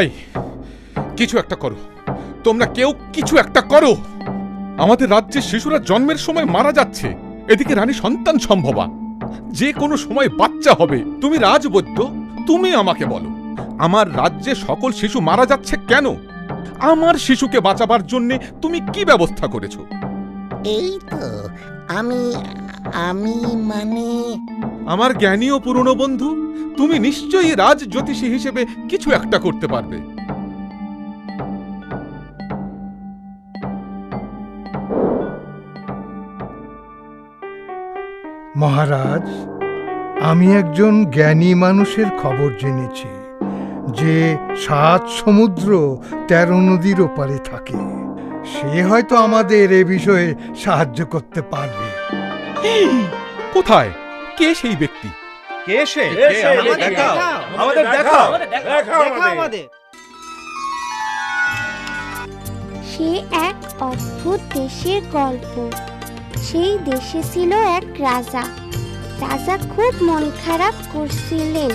এই, কিছু একটা করো। তোমরা কেউ কিছু একটা করো। আমাদের রাজ্যে শিশুরা জন্মের সময় মারা যাচ্ছে। এদিকে রানী সন্তান সম্ভবা। যে কোনো সময় বাচ্চা হবে। তুমি রাজবৈদ্য, তুমি আমাকে বলো, আমার রাজ্যে সকল শিশু মারা যাচ্ছে কেন? আমার শিশুকে বাঁচাবার জন্য তুমি কি ব্যবস্থা করেছ? এই তো, আমি আমি মানে আমার জ্ঞানী ও পুরনো বন্ধু তুমি নিশ্চয়ই রাজ জ্যোতিষী হিসেবে কিছু একটা করতে পারবে। মহারাজ আমি একজন জ্ঞানী মানুষের খবর জেনেছি যে সাত সমুদ্র তেরো নদীর ওপারে থাকে। সে হয়তো আমাদের এ বিষয়ে সাহায্য করতে পারবে। কোথায়? কে সেই ব্যক্তি? কে সে? কে কে সে? আমাদের আমাদের দেখাও। দেখাও। আমাদের। দেখাও দেখাও আমাদের। সে এক অদ্ভুত দেশের গল্প। সেই দেশে ছিল এক রাজা। রাজা খুব মন খারাপ করছিলেন।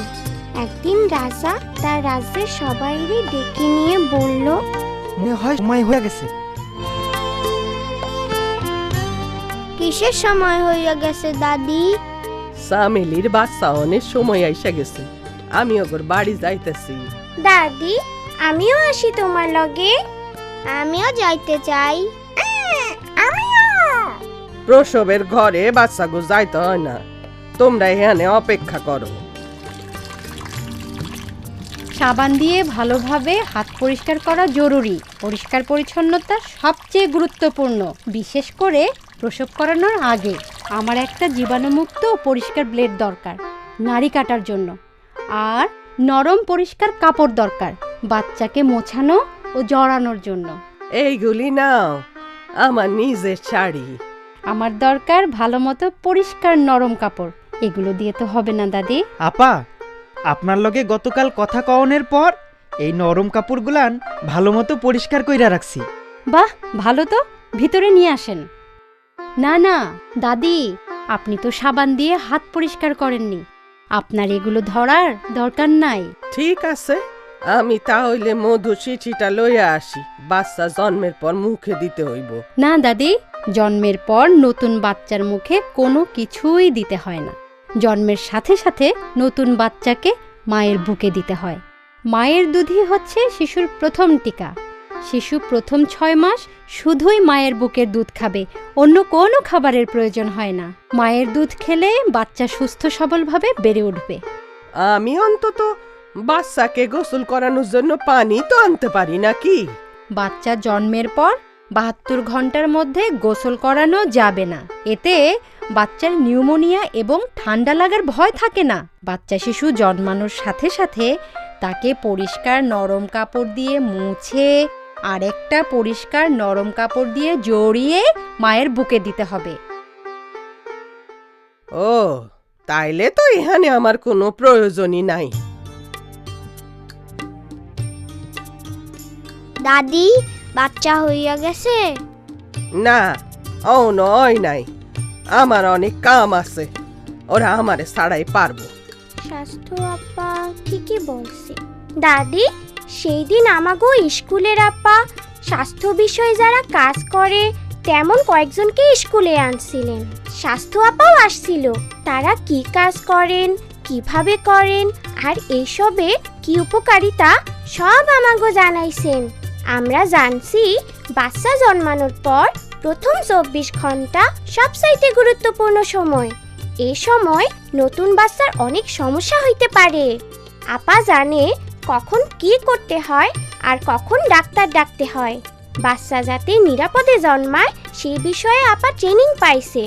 একদিন রাজা তার রাজ্যের সবাইকে ডেকে নিয়ে বলল মনে হয় সময় হয়ে গেছে। কিসের সময় হইয়া গেছে দাদি? সামেলির বাচ্চা অনেক সময় আইসা গেছে। আমি ওগর বাড়ি যাইতেছি। দাদি আমিও আসি তোমার লগে। আমিও যাইতে চাই। আমিও। প্রসবের ঘরে বাচ্চাগো যাইতে হয় না। তোমরা এখানে অপেক্ষা করো। সাবান দিয়ে ভালোভাবে হাত পরিষ্কার করা জরুরি। পরিষ্কার পরিচ্ছন্নতা সবচেয়ে গুরুত্বপূর্ণ। বিশেষ করে প্রসব করানোর আগে আমার একটা জীবাণুমুক্ত ও পরিষ্কার ব্লেড দরকার নাড়ি কাটার জন্য। আর নরম পরিষ্কার কাপড় দরকার বাচ্চাকে মোছানো ও জড়ানোর জন্য। এইগুলি নাও আমার নিজের শাড়ি। আমার দরকার ভালো মতো পরিষ্কার নরম কাপড় এগুলো দিয়ে তো হবে না দাদি। আপা আপনার লগে গতকাল কথা কওনের পর এই নরম কাপড়গুলান ভালো মতো পরিষ্কার কইরা রাখছি। বাহ ভালো তো ভিতরে নিয়ে আসেন। না না দাদি আপনি তো সাবান দিয়ে হাত পরিষ্কার করেননি। আপনার এগুলো ধরার দরকার নাই। ঠিক আছে আমি তাহলে মধু চিঠিটা লইয়া আসি। বাচ্চা জন্মের পর মুখে দিতে হইব। না দাদি জন্মের পর নতুন বাচ্চার মুখে কোনো কিছুই দিতে হয় না। জন্মের সাথে সাথে নতুন বাচ্চাকে মায়ের বুকে দিতে হয়। মায়ের দুধই হচ্ছে শিশুর প্রথম টিকা। শিশু প্রথম ছয় মাস শুধুই মায়ের বুকের দুধ খাবে অন্য কোনো খাবারের প্রয়োজন হয় না। মায়ের দুধ খেলে বাচ্চা সুস্থ সবলভাবে বেড়ে উঠবে। আমি অন্তত বাচ্চাকে গোসল করানোর জন্য পানি তো আনতে পারি নাকি? বাচ্চা জন্মের পর বাহাত্তর ঘণ্টার মধ্যে গোসল করানো যাবে না। এতে বাচ্চার নিউমোনিয়া এবং ঠান্ডা লাগার ভয় থাকে না। বাচ্চা শিশু জন্মানোর সাথে সাথে তাকে পরিষ্কার নরম কাপড় দিয়ে মুছে আরেকটা পরিষ্কার নরম কাপড় দিয়ে জড়িয়ে মায়ের বুকে দিতে হবে। ও তাইলে তো এখানে আমার কোনো প্রয়োজনই নাই। দাদি বাচ্চা হইয়া গেছে? না ও নয় নাই। আমার অনেক কাম আছে। ওরা আমারে ছাড়াই পারব। স্বাস্থ্য আপা ঠিকই বলছে। দাদি? সেই দিন আমাগো স্কুলের আপা স্বাস্থ্য বিষয়ে যারা কাজ করে, তেমন কয়েকজনকে স্কুলে আনছিলেন। স্বাস্থ্য আপাও আসছিল, তারা কি কাজ করেন, কীভাবে করেন, আর এইসবে কি উপকারিতা, সব আমাগো জানাইছেন। আমরা জানছি, বাচ্চা জন্মানোর পর প্রথম চব্বিশ ঘণ্টা সবচাইতে গুরুত্বপূর্ণ সময়। এ সময় নতুন বাচ্চার অনেক সমস্যা হইতে পারে। আপা জানে কখন কি করতে হয় আর কখন ডাক্তার ডাকতে হয়। বাচ্চা যাতে নিরাপদে জন্মায় সেই বিষয়ে আপা ট্রেনিং পাইছে।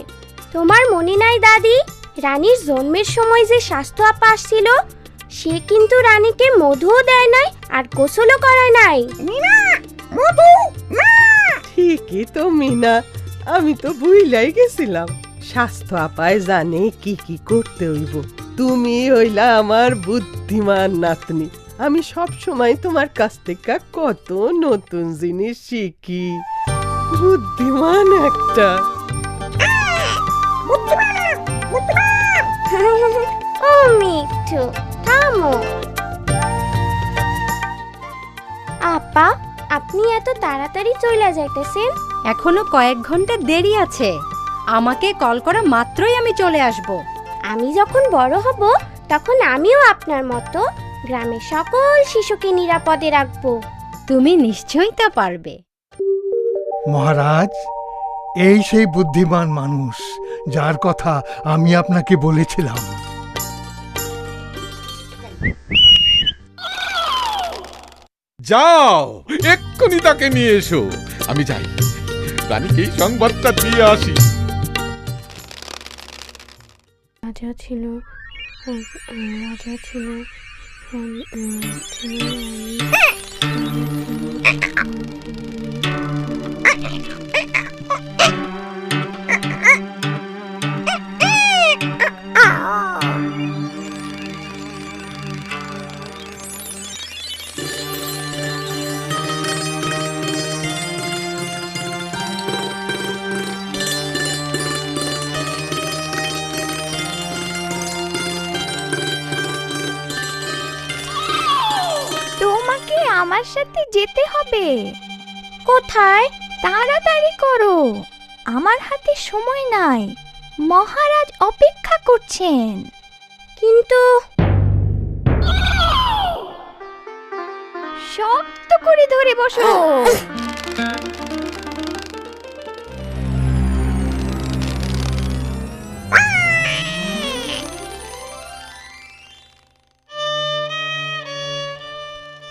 তোমার মনে নাই দাদি রানীর জন্মের সময় যে স্বাস্থ্য আপা আসছিল? সে কিন্তু রানীকে মধুও দেয় নাই আর গোসলও করায় নাই। ঠিকই তো মিনা। আমি তো ভুইলাই গেছিলাম। স্বাস্থ্য আপায় জানে কি কি করতে হইব। তুমি হইলা আমার বুদ্ধিমান নাতনি। আমি সব সময় তোমার কাছ থেকে কত নতুন জিনিস শিখি। বুদ্ধিমান একটা। ও মিঠু থামো। তাড়াতাড়ি চলে যাইতেছেন? এখনও কয়েক ঘণ্টা দেরি আছে। আমাকে কল করা মাত্রই আমি চলে আসব। আমি যখন বড় হব তখন আমিও আপনার মতো গ্রামের সকল শিশুকে নিরাপদে রাখব। তুমি নিশ্চয়ই তা পারবে। মহারাজ এই সেই বুদ্ধিমান মানুষ যার কথা আমি আপনাকে বলেছিলাম। যাও এক্ষুনি তাকে নিয়ে এসো। আমি যাই। রানীকে সংবাদটা দিয়ে আসি। রাজা ছিল রাজা ছিল। one two আমার সাথে যেতে হবে। কোথায়? তাড়াতাড়ি করো। আমার হাতে সময় নাই। মহারাজ অপেক্ষা করছেন। কিন্তু শক্ত করে ধরে বসো।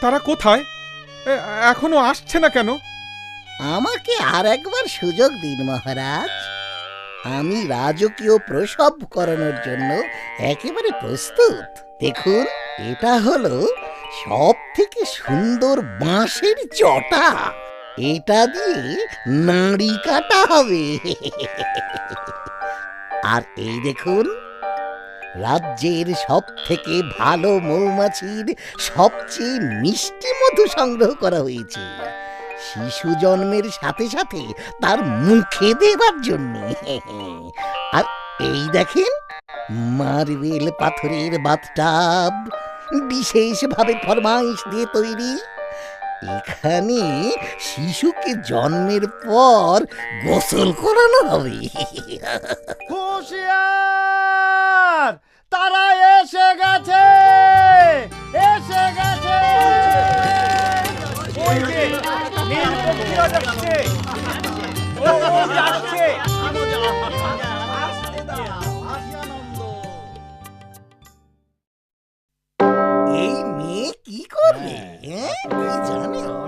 তারা কোথায়? এখনও আসছে না কেন? আমাকে আর একবার সুযোগ দিন, মহারাজ। আমি রাজকীয় প্রসব করানোর জন্য একেবারে প্রস্তুত। দেখুন, এটা হলো সব থেকে সুন্দর বাঁশের চটা এটা দিয়ে নাড়ি কাটা হবে। আর এই দেখুন রাজ্যের সব থেকে ভালো মৌমাছির সবচেয়ে মিষ্টি মধু সংগ্রহ করা হয়েছে। শিশু জন্মের সাথে সাথে তার মুখে দেবার জন্য। আর এই দেখেন, মার্বেল পাথরের বাথটাব বিশেষভাবে ফরমাইশ দিয়ে তৈরি। এখানে শিশুকে জন্মের পর গোসল করানো হবে। তারা এসে গেছে! এসে গেছে! ওই যে, নীলপক্ষীরা যাচ্ছে।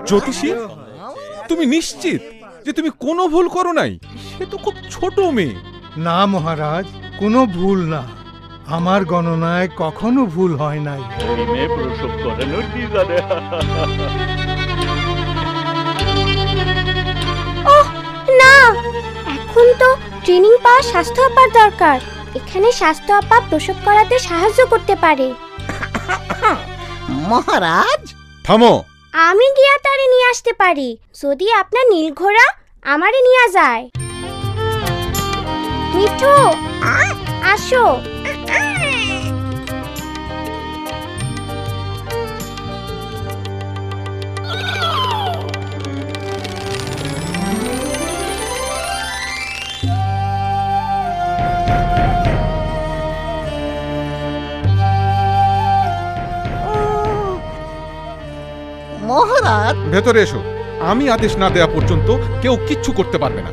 জ্যোতিষী? তুমি নিশ্চিত যে তুমি কোনো ভুল করো নাই? সে তো খুব ছোট মেয়ে। না মহারাজ কোনো ভুল না। আমার গণনায় কখনো ভুল হয় নাই। না এখন তো ট্রেনিং পাওয়া স্বাস্থ্য আপার দরকার। এখানে স্বাস্থ্য আপা প্রসব করাতে সাহায্য করতে পারে। মহারাজ থামো। আমি গিয়া তারে নিয়ে আসতে পারি। যদি আপনার নীল ঘোড়া আমারে নিয়ে যায়। মিঠু আসো। মহারাজ ভেতরে এসো। আমি আদেশ না দেয়া পর্যন্ত কেউ কিচ্ছু করতে পারবে না।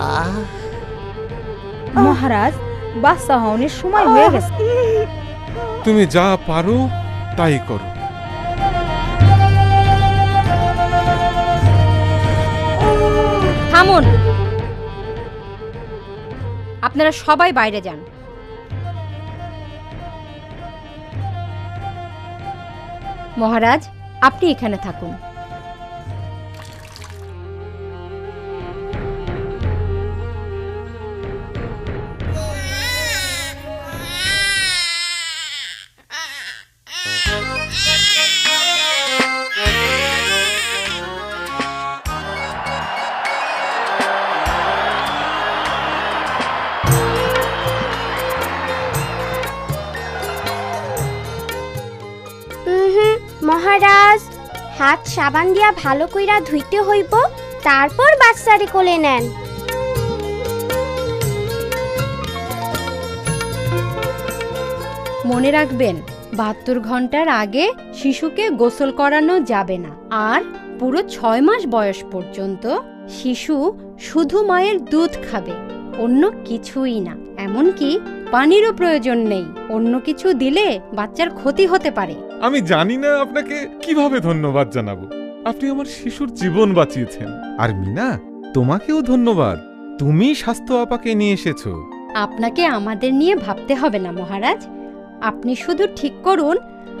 আহ। মহারাজ বাচ্চা হওয়ার সময় হয়ে গেছে। তুমি যা পারো তাই করো। থামুন। আপনারা সবাই বাইরে যান। মহারাজ আপনি এখানে থাকুন। হাত সাবান দিয়া ভালো কইরা ধুইতে হইব, তারপর বাচ্চারে কোলে নেন। মনে রাখবেন, বাহাত্তর ঘণ্টার আগে শিশুকে গোসল করানো যাবে না। আর পুরো ছয় মাস বয়স পর্যন্ত শিশু শুধু মায়ের দুধ খাবে, অন্য কিছুই না। এমনকি পানিরও প্রয়োজন নেই, অন্য কিছু দিলে বাচ্চার ক্ষতি হতে পারে। আমি জানি না আপনাকে কীভাবে ধন্যবাদ জানাব। আপনি আমার শিশুর জীবন বাঁচিয়েছেন। আর মিনা তোমাকেও ধন্যবাদ। তুমি স্বাস্থ্য আপাকে নিয়ে এসেছ। আপনাকে আমাদের নিয়ে ভাবতে হবে না মহারাজ। আপনি শুধু ঠিক করুন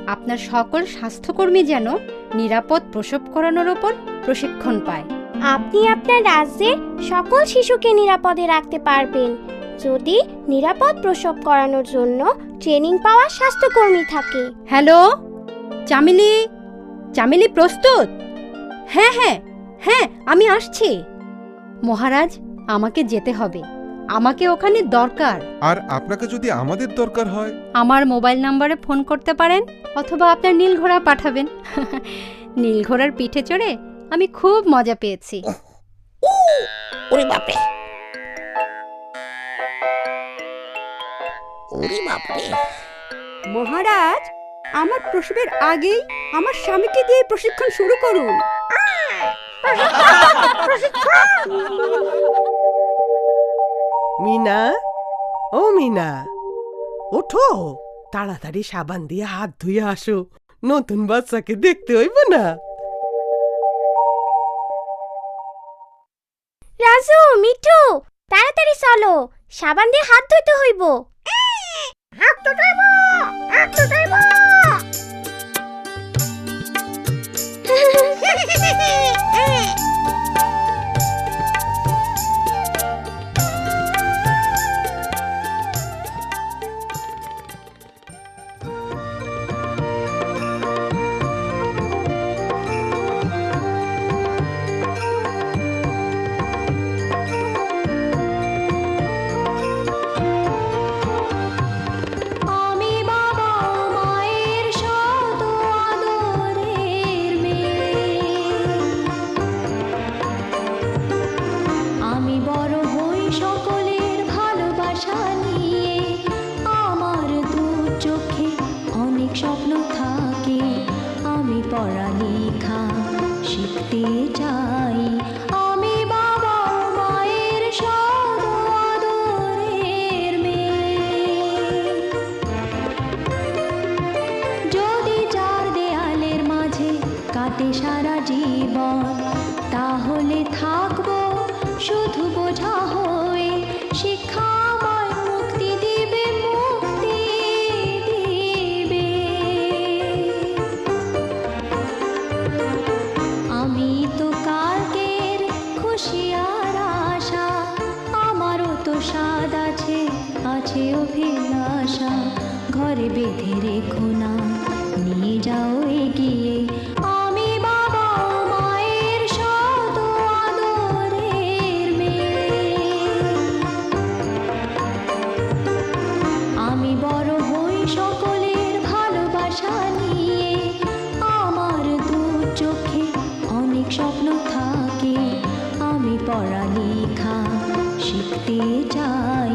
আপনার সকল স্বাস্থ্যকর্মী যেন নিরাপদ প্রসব করানোর ওপর প্রশিক্ষণ পায়। আপনি আপনার রাজ্যে সকল শিশুকে নিরাপদে রাখতে পারবেন। যদি নিরাপদ প্রসব করানোর জন্য ট্রেনিং পাওয়া স্বাস্থ্যকর্মী থাকে। হ্যালো? চামিলি চামিলি প্রস্তুত? হ্যাঁ হ্যাঁ হ্যাঁ আমি আসছি। মহারাজ আমাকে যেতে হবে। আমাকে ওখানে দরকার। আর আপনাকে যদি আমাদের দরকার হয়? আমার মোবাইল নম্বরে ফোন করতে পারেন অথবা আপনার নীল ঘোড়া পাঠাবেন। নীল ঘোড়ার পিঠে চড়ে আমি খুব মজা পেয়েছি। ওরে বাপরে। ওরে বাপরে। মহারাজ আমার প্রসবের আগেই আমার স্বামীকে দিয়ে প্রশিক্ষণ শুরু করুন। মিনা? ও মিনা। ওঠো তাড়াতাড়ি সাবান দিয়ে হাত ধুয়ে আসো। নতুন বাচ্চাকে দেখতে হইব না। রাজু মিঠু তাড়াতাড়ি চলো। সাবান দিয়ে হাত ধুইতে হইব। হাত ধুইব হাত ধুইব Hehehehe! আছে অভিলাষা, ঘরে বেঁধে রেখো না, নিয়ে যাও এগিয়ে। আমি বাবা মায়ের মেয়ে। আমি বড় হই সকলের আমার দু চোখে অনেক স্বপ্ন থাকে। আমি পড়ালেখা শিখতে চাই।